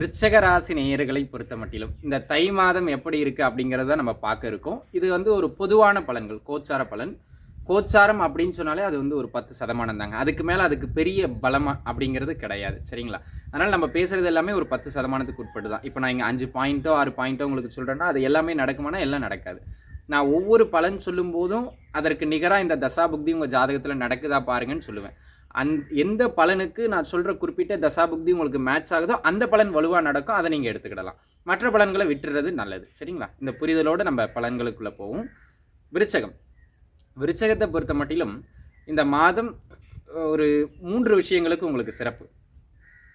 விருச்சக ராசி நேயர்களை பொறுத்த மட்டிலும் இந்த தை மாதம் எப்படி இருக்குது அப்படிங்கிறத நம்ம பார்க்க இருக்கோம். இது வந்து ஒரு பொதுவான பலன்கள் கோச்சார பலன். கோச்சாரம் அப்படின்னு சொன்னாலே அது வந்து ஒரு பத்து சதமானம் தாங்க. அதுக்கு மேலே அதுக்கு பெரிய பலமா அப்படிங்கிறது கிடையாது. சரிங்களா? அதனால் நம்ம பேசுகிறது எல்லாமே ஒரு பத்து சதமானத்துக்கு உட்பட்டு தான் இப்போ நான் இங்கே அஞ்சு பாயிண்ட்டோ ஆறு பாயிண்ட்டோ உங்களுக்கு சொல்கிறேன்னா அது எல்லாமே நடக்குமானா எல்லாம் நடக்காது. நான் ஒவ்வொரு பலன் சொல்லும்போதும் அதற்கு நிகராக இந்த தசாபுக்தி உங்கள் ஜாதகத்தில் நடக்குதா பாருங்கன்னு சொல்லுவேன். அந் எந்த பலனுக்கு நான் சொல்கிற குறிப்பிட்ட தசாபுக்தி உங்களுக்கு மேட்ச் ஆகுதோ அந்த பலன் வலுவாக நடக்கும். அதை நீங்கள் எடுத்துக்கிடலாம். மற்ற பலன்களை விட்டுறது நல்லது. சரிங்களா? இந்த புரிதலோடு நம்ம பலன்களுக்குள்ளே போவோம். விருச்சகம். விருச்சகத்தை பொறுத்த மட்டிலும் இந்த மாதம் ஒரு மூன்று விஷயங்களுக்கு உங்களுக்கு சிறப்பு.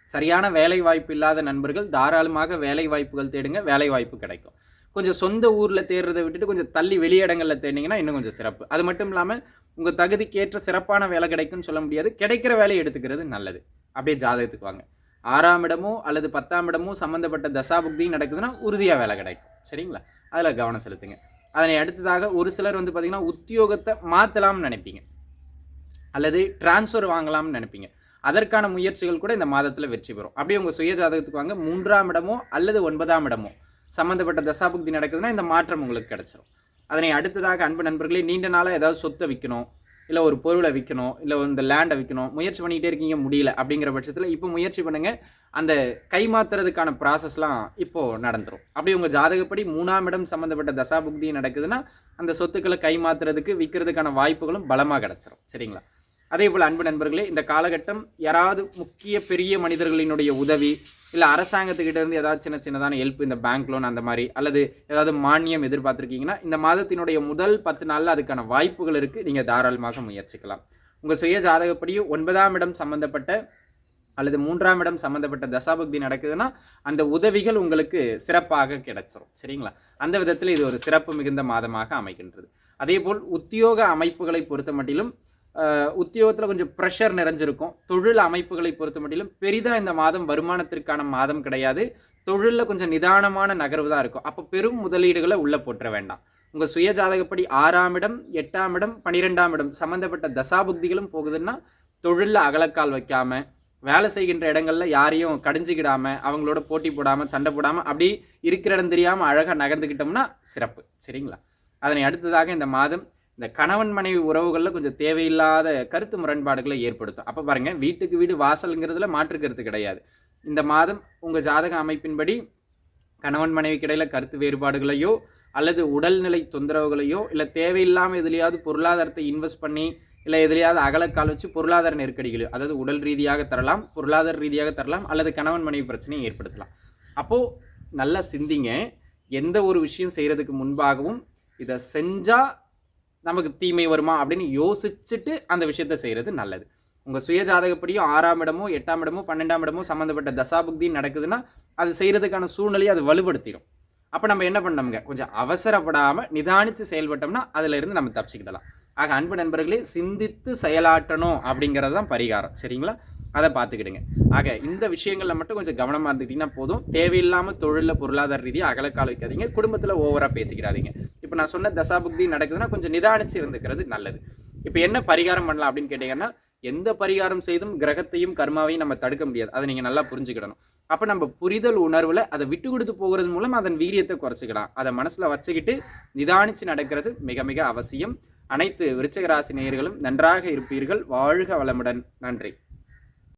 சரியான வேலை வாய்ப்பு இல்லாத நண்பர்கள் தாராளமாக வேலை வாய்ப்புகள் தேடுங்க வேலை வாய்ப்பு கிடைக்கும். கொஞ்சம் சொந்த ஊரில் தேடுறதை விட்டுட்டு கொஞ்சம் தள்ளி வெளியிடங்களில் தேடிங்கன்னா இன்னும் கொஞ்சம் சிறப்பு. அது மட்டும் இல்லாமல் உங்கள் தகுதிக்கேற்ற சிறப்பான வேலை கிடைக்கும்னு சொல்ல முடியாது. கிடைக்கிற வேலையை எடுத்துக்கிறது நல்லது. அப்படியே ஜாதகத்துக்கு வாங்க. ஆறாம் இடமோ அல்லது பத்தாம் இடமோ சம்மந்தப்பட்ட தசாபுக்தியும் நடக்குதுன்னா உறுதியாக வேலை கிடைக்கும். சரிங்களா? அதில் கவனம் செலுத்துங்க. அதனை அடுத்ததாக ஒரு சிலர் வந்து பார்த்திங்கன்னா உத்தியோகத்தை மாற்றலாம்னு நினைப்பீங்க. அல்லது டிரான்ஸ்ஃபர் வாங்கலாம்னு நினைப்பீங்க. அதற்கான முயற்சிகள் கூட இந்த மாதத்தில் வெற்றி பெறும். அப்படியே உங்கள் சுய ஜாதகத்துக்கு வாங்க. மூன்றாம் இடமோ அல்லது ஒன்பதாம் இடமோ சம்மந்தப்பட்ட தசாபுக்தி நடக்குதுன்னா இந்த மாற்றம் உங்களுக்கு கிடச்சிரும். அதனை அடுத்ததாக அன்பு நண்பர்களே நீண்ட நாளாக ஏதாவது சொத்தை விற்கணும் இல்லை ஒரு பொருளை விற்கணும் இல்லை இந்த லேண்டை விற்கணும் முயற்சி பண்ணிக்கிட்டே இருக்கீங்க முடியல அப்படிங்கிற பட்சத்தில் இப்போ முயற்சி பண்ணுங்கள் அந்த கைமாத்துறதுக்கான ப்ராசஸ்லாம் இப்போது நடந்துடும் அப்படி உங்கள் ஜாதகப்படி மூணாம் இடம் சம்மந்தப்பட்ட தசா புக்தி நடக்குதுன்னா அந்த சொத்துக்களை கைமாத்துறதுக்கு விற்கிறதுக்கான வாய்ப்புகளும் பலமாக கிடச்சிரும். சரிங்களா? அதே போல் அன்பு நண்பர்களே இந்த காலகட்டம் யாராவது முக்கிய பெரிய மனிதர்களினுடைய உதவி இல்லை அரசாங்கத்துக்கிட்ட இருந்து ஏதாவது சின்ன சின்னதான ஹெல்ப் இந்த பேங்க் லோன் அந்த மாதிரி அல்லது ஏதாவது மானியம் எதிர்பார்த்துருக்கீங்கன்னா இந்த மாதத்தினுடைய முதல் பத்து நாளில் அதுக்கான வாய்ப்புகள் இருக்குது நீங்கள் தாராளமாக முயற்சிக்கலாம். உங்கள் சுய ஜாதகப்படியும் ஒன்பதாம் இடம் சம்மந்தப்பட்ட அல்லது மூன்றாம் இடம் சம்மந்தப்பட்ட தசாபக்தி நடக்குதுன்னா அந்த உதவிகள் உங்களுக்கு சிறப்பாக கிடைச்சிரும். சரிங்களா? அந்த விதத்தில் இது ஒரு சிறப்பு மிகுந்த மாதமாக அமைகின்றது. அதேபோல் உத்தியோக அமைப்புகளை பொறுத்த மட்டிலும் உத்தியோகத்தில் கொஞ்சம் ப்ரெஷர் நிறைஞ்சிருக்கும். தொழில் அமைப்புகளை பொறுத்த மட்டிலும் பெரிதாக இந்த மாதம் வருமானத்திற்கான மாதம் கிடையாது. தொழிலில் கொஞ்சம் நிதானமான நகர்வு தான் இருக்கும். அப்போ பெரும் முதலீடுகளை உள்ளே போட்டுற வேண்டாம். உங்கள் சுய ஜாதகப்படி ஆறாம் இடம் எட்டாம் இடம் பனிரெண்டாம் இடம் சம்மந்தப்பட்ட தசாபுக்திகளும் போகுதுன்னா தொழிலில் அகலக்கால் வைக்காம வேலை செய்கின்ற இடங்களில் யாரையும் கடிஞ்சிக்கிடாமல் அவங்களோட போட்டி போடாமல் சண்டை போடாமல் அப்படி இருக்கிற இடம் தெரியாமல் அழகாக நகர்ந்துக்கிட்டோம்னா சிறப்பு. சரிங்களா? அதனை அடுத்ததாக இந்த மாதம் இந்த கணவன் மனைவி உறவுகளில் கொஞ்சம் தேவையில்லாத கருத்து முரண்பாடுகளை ஏற்படுத்தும். அப்போ பாருங்கள் வீட்டுக்கு வீடு வாசலுங்கிறதுல மாற்று கருத்து கிடையாது. இந்த மாதம் உங்கள் ஜாதக அமைப்பின்படி கணவன் மனைவிக்கு இடையில் கருத்து வேறுபாடுகளையோ அல்லது உடல்நிலை தொந்தரவுகளையோ இல்லை தேவையில்லாமல் எதுலையாவது பொருளாதாரத்தை இன்வெஸ்ட் பண்ணி இல்லை எதுலையாவது அகலக்கால் வச்சு பொருளாதார நெருக்கடிகளோ அதாவது உடல் ரீதியாக தரலாம் பொருளாதார ரீதியாக தரலாம் அல்லது கணவன் மனைவி பிரச்சனையை ஏற்படுத்தலாம். அப்போது நல்லா சிந்திங்க. எந்த ஒரு விஷயம் செய்கிறதுக்கு முன்பாகவும் இதை செஞ்சால் நமக்கு தீமை வருமா அப்படின்னு யோசிச்சுட்டு அந்த விஷயத்த செய்கிறது நல்லது. உங்கள் சுய ஜாதகப்படியும் ஆறாம் இடமோ எட்டாம் இடமோ பன்னெண்டாம் இடமோ சம்மந்தப்பட்ட தசாபுக்தி நடக்குதுன்னா அது செய்கிறதுக்கான சூழ்நிலையை அது வலுப்படுத்திடும் அப்போ நம்ம என்ன பண்ணோம்ங்க கொஞ்சம் அவசரப்படாமல் நிதானித்து செயல்பட்டோம்னா அதிலிருந்து நம்ம தப்பிச்சுக்கிடலாம். ஆக அன்பு நண்பர்களே சிந்தித்து செயலாற்றணும் அப்படிங்கிறது தான் பரிகாரம். சரிங்களா? அதை பார்த்துக்கிடுங்க. ஆக இந்த விஷயங்களில் மட்டும் கொஞ்சம் கவனமாக இருந்துக்கிட்டிங்கன்னா போதும். தேவையில்லாமல் தொழிலில் பொருளாதார ரீதியாக அகலக்கால் வைக்காதீங்க. குடும்பத்தில் ஓவராக பேசிக்கிறாதீங்க இப்போ நான் சொன்ன தசாபுக்தி நடக்குதுன்னா கொஞ்சம் நிதானிச்சு இருந்துக்கிறது நல்லது. இப்போ என்ன பரிகாரம் பண்ணலாம் அப்படின்னு கேட்டிங்கன்னா எந்த பரிகாரம் செய்தும் கிரகத்தையும் கர்மாவையும் நம்ம தடுக்க முடியாது. அதை நீங்கள் நல்லா புரிஞ்சுக்கிடணும். அப்போ நம்ம புரிதல் உணர்வில் அதை விட்டு கொடுத்து போகிறது மூலம் அதன் வீரியத்தை குறைச்சிக்கலாம். அதை மனசில் வச்சுக்கிட்டு நிதானித்து நடக்கிறது மிக மிக அவசியம். அனைத்து விருச்சகராசி நேயர்களும் நன்றாக இருப்பீர்கள். வாழ்க வளமுடன். நன்றி.